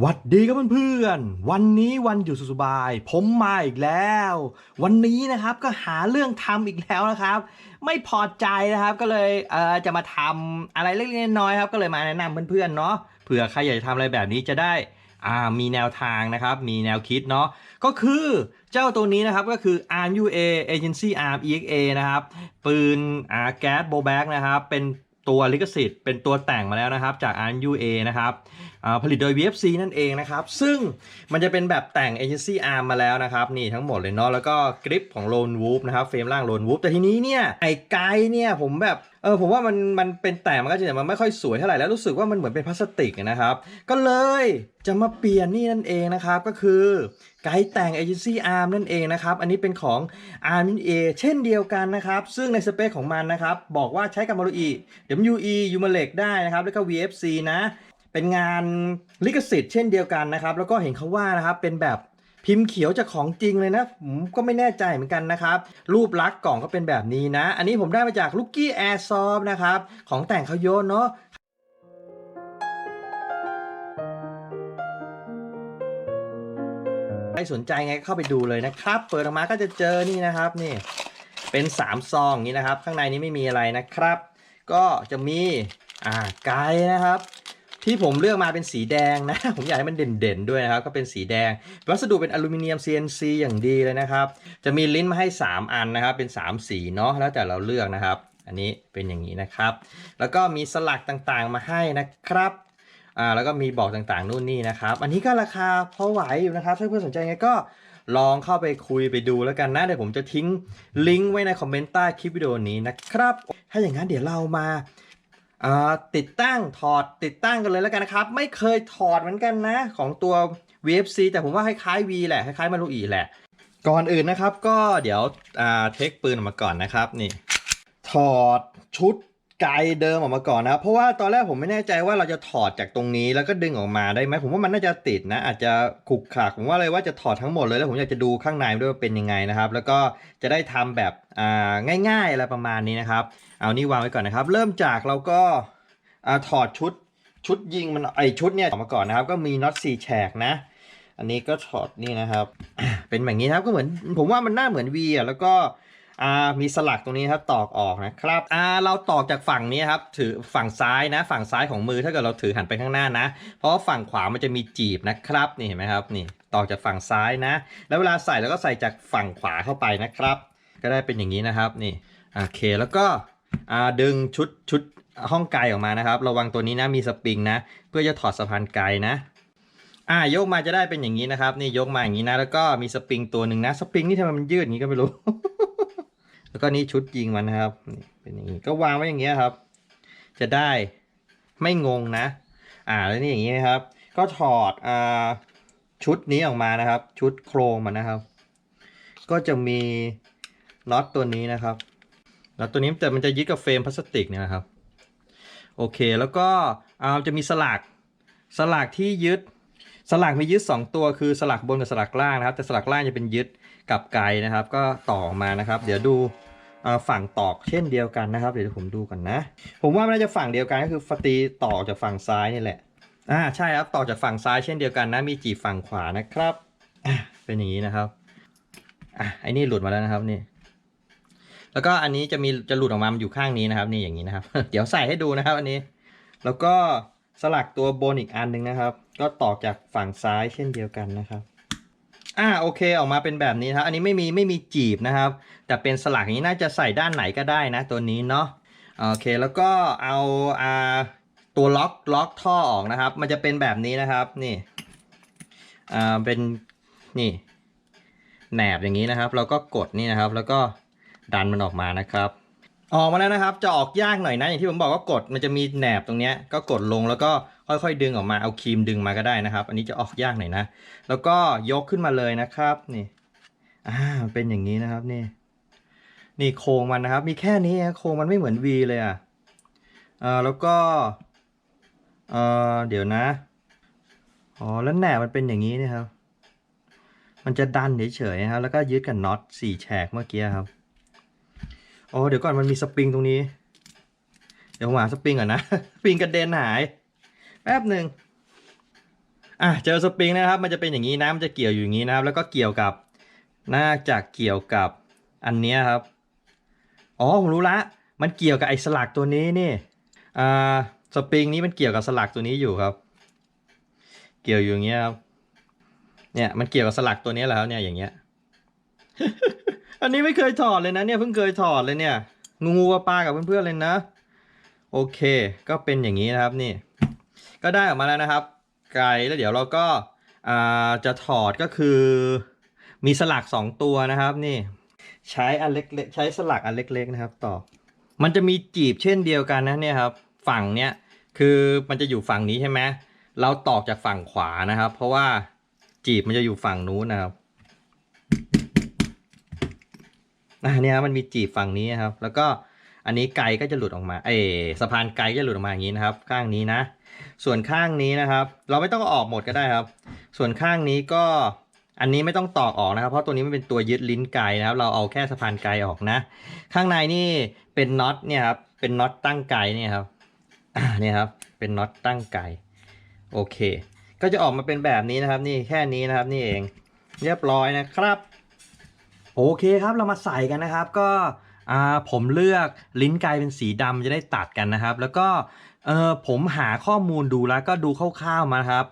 หวัดดีครับเพื่อนๆ วันนี้วันหยุดสุสบาย ผมมาอีกแล้ว วันนี้นะครับก็หาเรื่องทำอีกแล้วนะครับ ไม่พอใจนะครับก็เลยเอ่อจะมาทำอะไรเล็กๆน้อยๆครับก็เลยมาแนะนำเพื่อนๆเนาะเผื่อใครอยากจะทำอะไรแบบนี้จะได้อ่ามีแนวทางนะครับมีแนวคิดเนาะก็คือเจ้าตัวนี้นะครับก็คือ ARM UA Agency Arm EXA นะครับปืนอ่าแก๊สโบแบ็กนะครับเป็นตัวลิขสิทธิ์เป็นตัวแต่งมาแล้วนะครับจาก RUA นะครับ ผลิตโดย VFC นั่นเองนะครับ ซึ่งมันจะเป็นแบบแต่ง Agency Arm มาแล้วนะครับ นี่ทั้งหมดเลยเนาะแล้วก็กริปของ Lone Wolf นะครับเฟรมล่าง Lone Wolf แต่ทีนี้เนี่ยไอ้ไกด์เนี่ยผมแบบเออผมว่ามันมันเป็นแต่มันก็จริงแต่มันไม่ค่อยสวยเท่าไหร่แล้วรู้สึกว่ามันเหมือนเป็นพลาสติกนะครับ ก็เลยจะมาเปลี่ยนนี่นั่นเองนะครับ ก็คือไกด์แต่ง Agency Arm นั่นเองนะครับ อันนี้เป็นของ Arm A เช่นเดียวกันนะครับ ซึ่งในสเปคของมันนะครับ บอกว่าใช้กับมารุอี WE u m a l e c ได้นะครับ แล้วก็ VFC นะ เป็นงานลิขสิทธิ์เช่นเดียวกันนะครับ แล้วก็เห็นเขาว่านะครับเป็นแบบพิมพ์เขียวจากของจริงเลยนะผมก็ไม่แน่ใจเหมือนกันนะครับ รูปลักษณ์กล่องก็เป็นแบบนี้นะ อันนี้ผมได้มาจาก l ุ o กี้แอร์ซอฟนะครับ ของแต่งเขาโยนเนาะใครสนใจไงเข้าไปดูเลยนะครับ เปิดออกมาก็จะเจอนี่นะครับนี่เป็น 3 ซององนี้นะครับ ข้างในนี้ไม่มีอะไรนะครับ ก็จะมีอ่าไกด์นะครับ ที่ผมเลือกมาเป็นสีแดงนะ ผมอยากให้มันเด่นๆด้วยนะครับ ก็เป็นสีแดง วัสดุเป็นอลูมิเนียม CNC อย่างดีเลยนะครับ จะมีลิ้นมาให้ 3 อันนะครับ เป็น 3 สีเนาะ แล้วแต่เราเลือกนะครับ อันนี้เป็นอย่างนี้นะครับ แล้วก็มีสลักต่างๆมาให้นะครับอ่าแล้วก็มีบอกต่างๆนู่นนี่นะครับ อันนี้ก็ราคาพอไหวอยู่นะครับ ถ้าเพื่อนสนใจไงก็ลองเข้าไปคุยไปดูแล้วกันนะ เดี๋ยวผมจะทิ้งลิงก์ไว้ในคอมเมนต์ใต้คลิปวิดีโอนี้นะครับ ถ้าอย่างนั้นเดี๋ยวเรามาอ่า ติดตั้งถอดติดตั้งกันเลยแล้วกันนะครับ ไม่เคยถอดเหมือนกันนะของตัว VFC แต่ผมว่าคล้ายๆ V แหละคล้ายๆมารูอีแหละ ก่อนอื่นนะครับก็เดี๋ยวอ่าเทคปืนออกมาก่อนนะครับนี่ ถอดชุด ไกลเดิมออกมาก่อนนะครับเพราะว่าตอนแรกผมไม่แน่ใจว่าเราจะถอดจากตรงนี้แล้วก็ดึงออกมาได้ไหมผมว่ามันน่าจะติดนะ อาจจะขุกขลักผมว่าเลยว่าจะถอดทั้งหมดเลยแล้วผมอยากจะดูข้างในด้วยว่าเป็นยังไงนะครับ แล้วก็จะได้ทำแบบง่ายๆอะไรประมาณนี้นะครับ เอานี่วางไว้ก่อนนะครับ เริ่มจากเราก็ถอดชุดชุดยิงมันไอชุดเนี่ยออกมาก่อนนะครับ ก็มีน็อตสี่แฉกนะ อันนี้ก็ถอดนี่นะครับ เป็นแบบนี้นะครับก็เหมือนผมว่ามันหน้าเหมือน V อะแล้วก็ อ่ามีสลักตรงนี้ครับตอกออกนะครับอ่าเราตอกจากฝั่งนี้ครับถือฝั่งซ้ายนะ ฝั่งซ้ายของมือถ้าเกิดเราถือหันไปข้างหน้านะ เพราะฝั่งขวามันจะมีจีบนะครับนี่เห็นไหมครับนี่ตอกจากฝั่งซ้ายนะ แล้วเวลาใส่เราก็ใส่จากฝั่งขวาเข้าไปนะครับ ก็ได้เป็นอย่างนี้นะครับนี่โอเคแล้วก็อ่าดึงชุดชุดห้องไกลออกมานะครับ ระวังตัวนี้นะมีสปริงนะ เพื่อจะถอดสะพานไกลนะอ่ายกมาจะได้เป็นอย่างนี้นะครับ นี่ยกมาอย่างนี้นะ แล้วก็มีสปริงตัวหนึ่งนะ สปริงนี่ทำไมมันยืดอย่างนี้ก็ไม่รู้ แล้วก็นี่ชุดยิงมันนะครับเป็นอย่างนี้ก็วางไว้อย่างเงี้ยครับ จะได้ไม่งงนะ อ่าแล้วนี่อย่างนี้นะครับ ก็ถอดอ่าชุดนี้ออกมานะครับ ชุดโครงมันนะครับ ก็จะมีน็อตตัวนี้นะครับน็อตตัวนี้แต่มันจะยึดกับเฟรมพลาสติกเนี่ยนะครับ โอเคแล้วก็อ่าจะมีสลักสลักที่ยึดสลักมียึด 2 ตัวคือสลักบนกับสลักล่างนะครับ แต่สลักล่างจะเป็นยึดกับไกนะครับ ก็ต่อออกมานะครับ เดี๋ยวดู ฝั่งตอกเช่นเดียวกันนะครับ เดี๋ยวผมดูก่อนนะ ผมว่ามันน่าจะฝั่งเดียวกันก็คือฟตีต่อจากฝั่งซ้ายนี่แหละอ่าใช่ครับต่อจากฝั่งซ้ายเช่นเดียวกันนะ มีจีบฝั่งขวานะครับอะเป็นอย่างนี้นะครับอะไอ้นี่หลุดมาแล้วนะครับนี่ แล้วก็อันนี้จะมีจะหลุดออกมามันอยู่ข้างนี้นะครับ นี่อย่างนี้นะครับ เดี๋ยวใส่ให้ดูนะครับ อันนี้ แล้วก็สลักตัวบนอีกอันหนึ่งนะครับ ก็ต่อจากฝั่งซ้ายเช่นเดียวกันนะครับ อ่าโอเคออกมาเป็นแบบนี้ครับอันนี้ไม่มีไม่มีจีบนะครับ แต่เป็นสลักอย่างนี้น่าจะใส่ด้านไหนก็ได้นะตัวนี้เนาะโอเคแล้วก็เอาอ่าตัวล็อกล็อกท่อออกนะครับ มันจะเป็นแบบนี้นะครับนี่อ่าเป็นนี่แหนบอย่างนี้นะครับเราก็กดนี่นะครับ แล้วก็ดันมันออกมานะครับ ออกมาแล้วนะครับ จะออกยากหน่อยนะอย่างที่ผมบอกว่ากดมันจะมีแหนบตรงเนี้ยก็กดลงแล้วก็ ค่อยๆดึงออกมาเอาครีมดึงมาก็ได้นะครับ อันนี้จะออกยากหน่อยนะ แล้วก็ยกขึ้นมาเลยนะครับนี่อ่าเป็นอย่างนี้นะครับนี่ นี่โครงมันนะครับ มีแค่นี้โครงมันไม่เหมือน V เลยอะเอ่าแล้วก็เอ่อเดี๋ยวนะอ๋อแล้วแหนบมันเป็นอย่างนี้นะครับ มันจะดันเฉยๆนะครับแล้วก็ยึดกับน็อตสี่แฉกเมื่อกี้ครับอ๋อเดี๋ยวก่อนมันมีสปริงตรงนี้ เดี๋ยวผมหาสปริงก่อนนะ สปริงกระเด็นหาย แป๊บหนึ่งอะเจอสปริงนะครับ มันจะเป็นอย่างนี้นะมันจะเกี่ยวอยู่อย่างนี้นะครับ แล้วก็เกี่ยวกับน่าจะเกี่ยวกับอันนี้ครับ อ๋อผมรู้ละ มันเกี่ยวกับไอ้สลักตัวนี้นี่อ่าสปริงนี้มันเกี่ยวกับสลักตัวนี้อยู่ครับ เกี่ยวอยู่อย่างเงี้ยครับเนี่ยมันเกี่ยวกับสลักตัวนี้แหละครับเนี่ยอย่างเงี้ย อันนี้ไม่เคยถอดเลยนะเนี่ยเพิ่งเคยถอดเลยเนี่ยงูงูปลากับเพื่อนๆเลยนะ โอเค ก็เป็นอย่างนี้นะครับนี่ ก็ได้ออกมาแล้วนะครับ ไกลแล้วเดี๋ยวเราก็าจะถอดก็คือมีสลักสองตัวนะครับนี่ใช้อันเล็กๆใช้สลักอันเล็ก ๆนะครับต่อมันจะมีจีบเช่นเดียวกันนะเนี่ยครับ ฝั่งเนี้ยคือมันจะอยู่ฝั่งนี้ใช่ไหมเราตอกจากฝั่งขวานะครับ เพราะว่าจีบมันจะอยู่ฝั่งนู้นนะครับอะเนี่ยมันมีจีบฝั่งนี้นครับ แล้วก็ อันนี้ไกก็จะหลุดออกมาเอสะพานไกก็จะหลุดออกมาอย่างนี้นะครับ ข้างนี้นะ ส่วนข้างนี้นะครับ เราไม่ต้องอออกหมดก็ได้ครับ ส่วนข้างนี้ก็อันนี้ไม่ต้องตอกออกนะครับ เพราะตัวนี้มันเป็นตัวยึดลิ้นไกนะครับ เราเอาแค่สะพานไกออกนะ ข้างในนี่เป็นน็อตเนี่ยครับเป็นน็อตตั้งไกเนี่ยครับอ่าเนี่ยครับเป็นน็อตตั้งไกโอเค ก็จะออกมาเป็นแบบนี้นะครับ นี่แค่นี้นะครับนี่เอง เรียบร้อยนะครับ โอเคครับเรามาใส่กันนะครับ ก็ อ่าผมเลือกลิ้นไกเป็นสีดำจะได้ตัดกันนะครับ แล้วก็เออผมหาข้อมูลดูแล้วก็ดูคร่าวๆมาครับ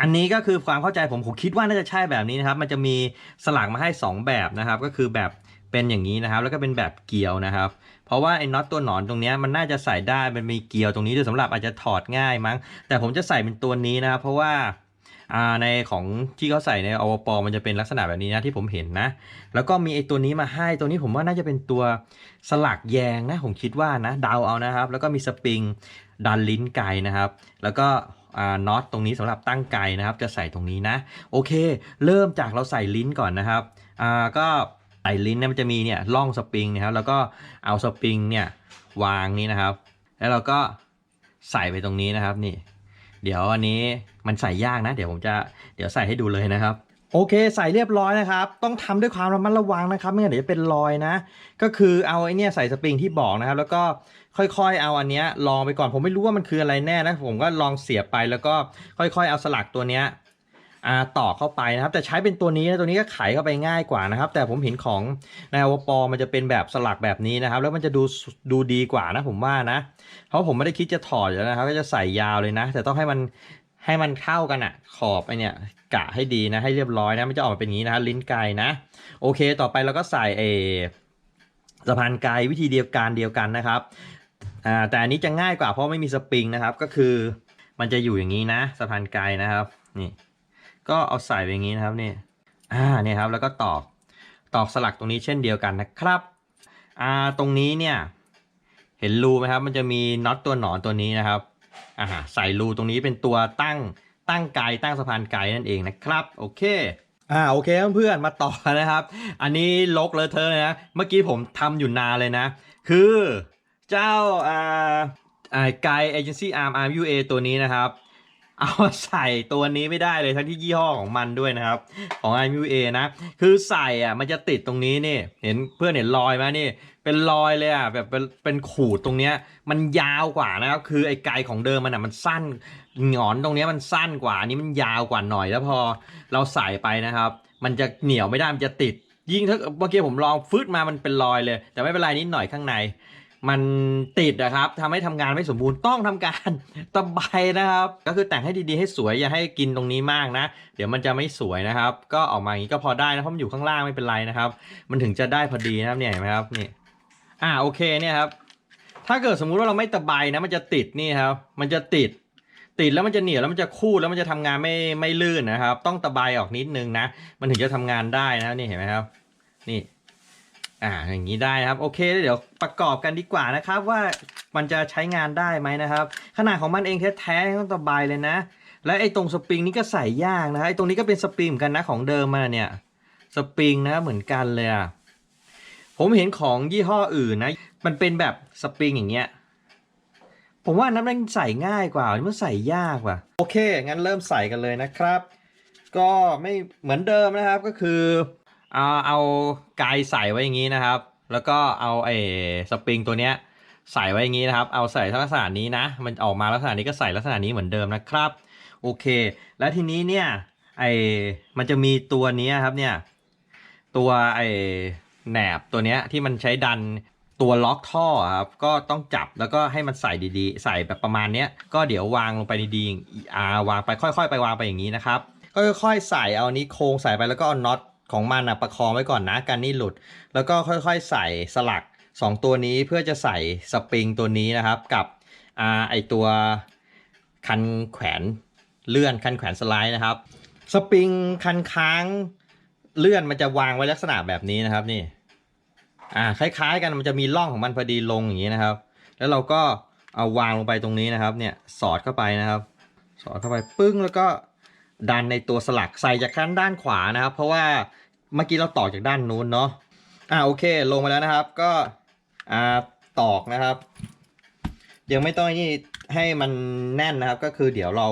อันนี้ก็คือความเข้าใจผมผมคิดว่าน่าจะใช่แบบนี้นะครับ มันจะมีสลักมาให้ 2 แบบนะครับ ก็คือแบบเป็นอย่างนี้นะครับ แล้วก็เป็นแบบเกลียวนะครับ เพราะว่าไอ้น็อตตัวหนอนตรงนี้มันน่าจะใส่ได้มันมีเกลียวตรงนี้ด้วยสำหรับอาจจะถอดง่ายมั้ง แต่ผมจะใส่เป็นตัวนี้นะครับ เพราะว่า ในของที่เขาใส่ในอวปมันจะเป็นลักษณะแบบนี้นะที่ผมเห็นนะ แล้วก็มีไอตัวนี้มาให้ตัวนี้ผมว่าน่าจะเป็นตัวสลักแยงนะผมคิดว่านะดาวเอานะครับ แล้วก็มีสปริงดันลิ้นไกนะครับ แล้วก็น็อตตรงนี้สำหรับตั้งไกนะครับ จะใส่ตรงนี้นะ โอเค เริ่มจากเราใส่ลิ้นก่อนนะครับก็ใส่ลิ้นเนี่ยมันจะมีเนี่ยร่องสปริงนะครับแล้วก็เอาสปริงเนี่ยวางนี้นะครับ แล้วเราก็ใส่ไปตรงนี้นะครับนี่ เดี๋ยวอันนี้มันใส่ยากนะ เดี๋ยวผมจะเดี๋ยวใส่ให้ดูเลยนะครับ โอเค ใส่เรียบร้อยนะครับ ต้องทำด้วยความระมัดระวังนะครับ ไม่งั้นเดี๋ยวจะเป็นรอยนะ ก็คือเอาไอ้เนี่ยใส่สปริงที่บอกนะครับ แล้วก็ค่อยๆ เอาอันเนี้ยลองไปก่อนผมไม่รู้ว่ามันคืออะไรแน่นะผมก็ลองเสียบไปแล้วก็ค่อยๆ เอาสลักตัวเนี้ย ต่อเข้าไปนะครับ แต่ใช้เป็นตัวนี้นะตัวนี้ก็ไขเข้าไปง่ายกว่านะครับ แต่ผมเห็นของในอวปมันจะเป็นแบบสลักแบบนี้นะครับ แล้วมันจะดูดูดีกว่านะผมว่านะ เพราะผมไม่ได้คิดจะถอดแล้วนะครับก็จะใส่ยาวเลยนะ แต่ต้องให้มันให้มันเข้ากันอะขอบไอเนี่ยกะให้ดีนะให้เรียบร้อยนะมันจะออกมาเป็นอย่างนี้นะลิ้นไกนะ โอเค ต่อไปเราก็ใส่เอสะพานไกวิธีเดียวกันเดียวกันนะครับอ่าแต่อันนี้จะง่ายกว่าเพราะไม่มีสปริงนะครับ ก็คือมันจะอยู่อย่างนี้นะสะพานไกนะครับนี่ ก็เอาใส่ไปอย่างนี้นะครับนี่อ่าเนี่ยครับแล้วก็ตอกตอกสลักตรงนี้เช่นเดียวกันนะครับอ่าตรงนี้เนี่ยเห็นรูไหมครับ มันจะมีน็อตตัวหนอนตัวนี้นะครับอ่าใส่รูตรงนี้เป็นตัวตั้งตั้งไกลตั้งสะพานไกลนั่นเองนะครับโอเคอ่าโอเคเพื่อนๆมาต่อนะครับ อันนี้ลกเลยเธอเลยนะเมื่อกี้ผมทำอยู่นานเลยนะ คือเจ้าอ่าอ่าไกเอเจนซี่อาร์มอาร์ยูเอตัวนี้นะครับ เอาใส่ตัวนี้ไม่ได้เลยทั้งที่ยี่ห้อของมันด้วยนะครับ ของ RMUA นะ คือใส่อะมันจะติดตรงนี้นี่ เห็นเพื่อนเห็นรอยไหมนี่ เป็นรอยเลยอะแบบเป็นเป็นขูดตรงเนี้ย มันยาวกว่านะครับ คือไอ้ไกลของเดิมมันอะมันสั้นหงอนตรงเนี้ยมันสั้นกว่าอันนี้มันยาวกว่าหน่อยแล้วพอเราใส่ไปนะครับ มันจะเหนียวไม่ได้มันจะติดยิ่งถ้าเมื่อกี้ผมลองฟืดมามันเป็นรอยเลย แต่ไม่เป็นไรนิดหน่อยข้างใน มันติดนะครับทำให้ทำงานไม่สมบูรณ์ต้องทำการตะไบนะครับ ก็คือแต่งให้ดีๆให้สวยอย่าให้กินตรงนี้มากนะ เดี๋ยวมันจะไม่สวยนะครับ ก็ออกมาอย่างนี้ก็พอได้นะเพราะมันอยู่ข้างล่างไม่เป็นไรนะครับ มันถึงจะได้พอดีนะครับเนี่ยเห็นไหมครับนี่อ่าโอเคเนี่ยครับ ถ้าเกิดสมมุติว่าเราไม่ตะไบนะ มันจะติดนี่ครับ มันจะติดติดแล้วมันจะเหนียวแล้วมันจะคูดแล้วมันจะทำงานไม่ไม่ลื่นนะครับ ต้องตะไบออกนิดนึงนะ มันถึงจะทำงานได้นะนี่เห็นไหมครับ นี่ อ่าอย่างนี้ได้นะครับโอเคเดี๋ยวประกอบกันดีกว่านะครับ ว่ามันจะใช้งานได้ไหมนะครับ ขนาดของมันเองแท้ๆต้องตะไบเลยนะ และไอ้ตรงสปริงนี้ก็ใส่ยากนะไอ้ตรงนี้ก็เป็นสปริงเหมือนกันนะของเดิมมาเนี่ยสปริงนะเหมือนกันเลยอะผมเห็นของยี่ห้ออื่นนะ มันเป็นแบบสปริงอย่างเงี้ยผมว่านั้นมันใส่ง่ายกว่ามันใส่ยากกว่าโอเคงั้นเริ่มใส่กันเลยนะครับ ก็ไม่เหมือนเดิมนะครับก็คือ เอาเอากายใส่ไว้อย่างนี้นะครับ แล้วก็เอาไอ้สปริงตัวเนี้ยใส่ไว้อย่างนี้นะครับ เอาใส่ลักษณะนี้นะ มันออกมาลักษณะนี้ก็ใส่ลักษณะนี้เหมือนเดิมนะครับ โอเค แล้วทีนี้เนี่ยไอ้มันจะมีตัวนี้ครับเนี่ย ตัวไอ้แหนบตัวเนี้ยที่มันใช้ดันตัวล็อกท่อครับ ก็ต้องจับแล้วก็ให้มันใส่ดีๆ ใส่แบบประมาณเนี้ย ก็เดี๋ยววางลงไปดีๆอ่าวางไปค่อย ๆ ไปวางไปอย่างนี้นะครับ ก็ค่อยๆใส่เอานี้โครงใส่ไปแล้วก็เอาน็อต ของมันอะประคองไว้ก่อนนะกันนี่หลุด แล้วก็ค่อยๆใส่สลัก 2 ตัวนี้เพื่อจะใส่สปริงตัวนี้นะครับกับอ่าไอตัวคันแขวนเลื่อนคันแขวนสไลด์นะครับ สปริงคันค้างเลื่อนมันจะวางไว้ลักษณะแบบนี้นะครับนี่อ่าคล้ายๆ กันมันจะมีร่องของมันพอดีลงอย่างนี้นะครับ แล้วเราก็เอาวางลงไปตรงนี้นะครับเนี่ยสอดเข้าไปนะครับ สอดเข้าไปปึ้งแล้วก็ดันในตัวสลักใส่จากข้างด้านขวานะครับ เพราะว่า เมื่อกี้เราตอกจากด้านนู้นเนาะอ่าโอเคลงมาแล้วนะครับ ก็อ่าตอกนะครับ ยังไม่ต้องนี่ให้มันแน่นนะครับ ก็คือเดี๋ยวเรา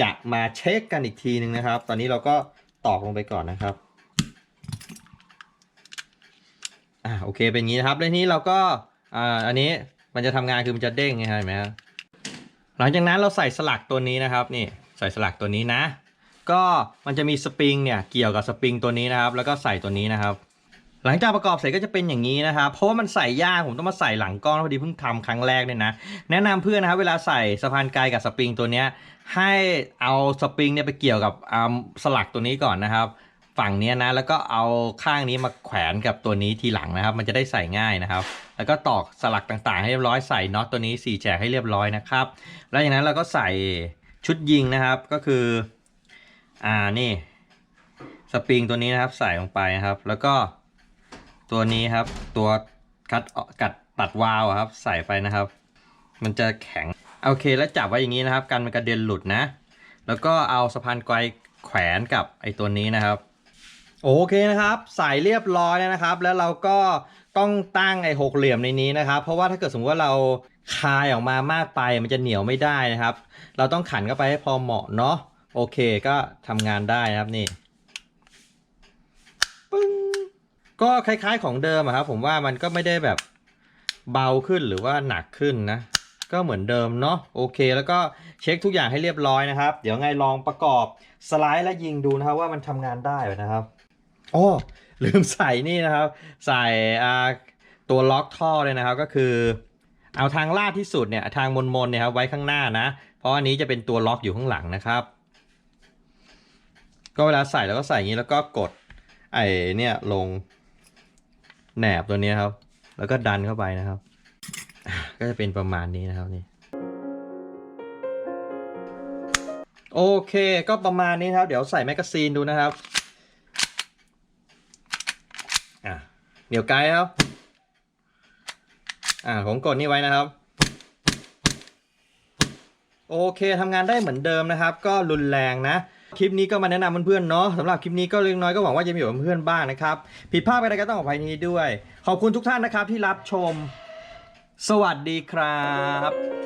จะมาเช็คกันอีกทีนึงนะครับ ตอนนี้เราก็ตอกลงไปก่อนนะครับอ่าโอเคเป็นอย่างนี้นะครับแล้วนี้เราก็อ่าอันนี้มันจะทำงานคือมันจะเด้งไงครับเห็นไหมครับหลังจากนั้นเราใส่สลักตัวนี้นะครับ นี่ใส่สลักตัวนี้นะ ก็มันจะมีสปริงเนี่ยเกี่ยวกับสปริงตัวนี้นะครับ แล้วก็ใส่ตัวนี้นะครับ หลังจากประกอบเสร็จก็จะเป็นอย่างนี้นะครับ เพราะว่ามันใส่ยากผมต้องมาใส่หลังกล้องพอดีเพิ่งทำครั้งแรกเนี่ยนะ แนะนำเพื่อนนะครับเวลาใส่สะพานไกลกับสปริงตัวเนี้ยให้เอาสปริงเนี่ยไปเกี่ยวกับสลักตัวนี้ก่อนนะครับ ฝั่งนี้นะแล้วก็เอาข้างนี้มาแขวนกับตัวนี้ทีหลังนะครับ มันจะได้ใส่ง่ายนะครับ แล้วก็ตอกสลักต่างๆ ให้เรียบร้อยใส่น็อตตัวนี้4แฉกให้เรียบร้อยนะครับ แล้วอย่างนั้นเราก็ใส่ชุดยิงนะครับก็คือ อ่านี่สปริงตัวนี้นะครับ ใส่ลงไปนะครับ แล้วก็ตัวนี้ครับ ตัวคัดกัดตัดวาล์วครับ ใส่ไปนะครับ มันจะแข็งโอเคแล้วจับไว้อย่างนี้นะครับกันมันกระเด็นหลุดนะ แล้วก็เอาสะพานไกลแขวนกับไอ้ตัวนี้นะครับ โอเคนะครับ ใส่เรียบร้อยแล้วนะครับ แล้วเราก็ต้องตั้งไอ้หกเหลี่ยมในนี้นะครับ เพราะว่าถ้าเกิดสมมติว่าเราคายออกมามากไป มันจะเหนียวไม่ได้นะครับ เราต้องขันเข้าไปให้พอเหมาะเนาะ โอเคก็ทำงานได้นะครับนี่ปึ้งก็คล้ายๆของเดิมครับผมว่ามันก็ไม่ได้แบบเบาขึ้นหรือว่าหนักขึ้นนะ ก็เหมือนเดิมเนาะโอเค แล้วก็เช็คทุกอย่างให้เรียบร้อยนะครับ เดี๋ยวไงลองประกอบสไลด์และยิงดูนะครับว่ามันทำงานได้ไหมนะครับโอ้ลืมใส่นี่นะครับ ใส่ตัวล็อกท่อเลยนะครับก็คือ เอาทางลาดที่สุดเนี่ยทางมนมนๆเนี่ยครับไว้ข้างหน้านะ เพราะอันนี้จะเป็นตัวล็อกอยู่ข้างหลังนะครับ ก็เวลาใส่แล้วก็ใส่อย่างนี้แล้วก็กดไอ้เนี่ยลงแหนบตัวนี้ครับ แล้วก็ดันเข้าไปนะครับ ก็จะเป็นประมาณนี้นะครับนี่โอเคก็ประมาณนี้ครับ เดี๋ยวใส่แมกกาซีนดูนะครับอะเดี๋ยวไกด์ครับอ่าผมกดนี่ไว้นะครับ โอเคทำงานได้เหมือนเดิมนะครับ ก็รุนแรงนะ คลิปนี้ก็มาแนะนำเพื่อนๆเนาะสำหรับคลิปนี้ก็เล็กน้อยก็หวังว่าจะมีประโยชน์เพื่อนบ้างนะครับผิดพลาดไปอะไรก็ต้องขออภัยนี้ด้วย ขอบคุณทุกท่านนะครับที่รับชม สวัสดีครับ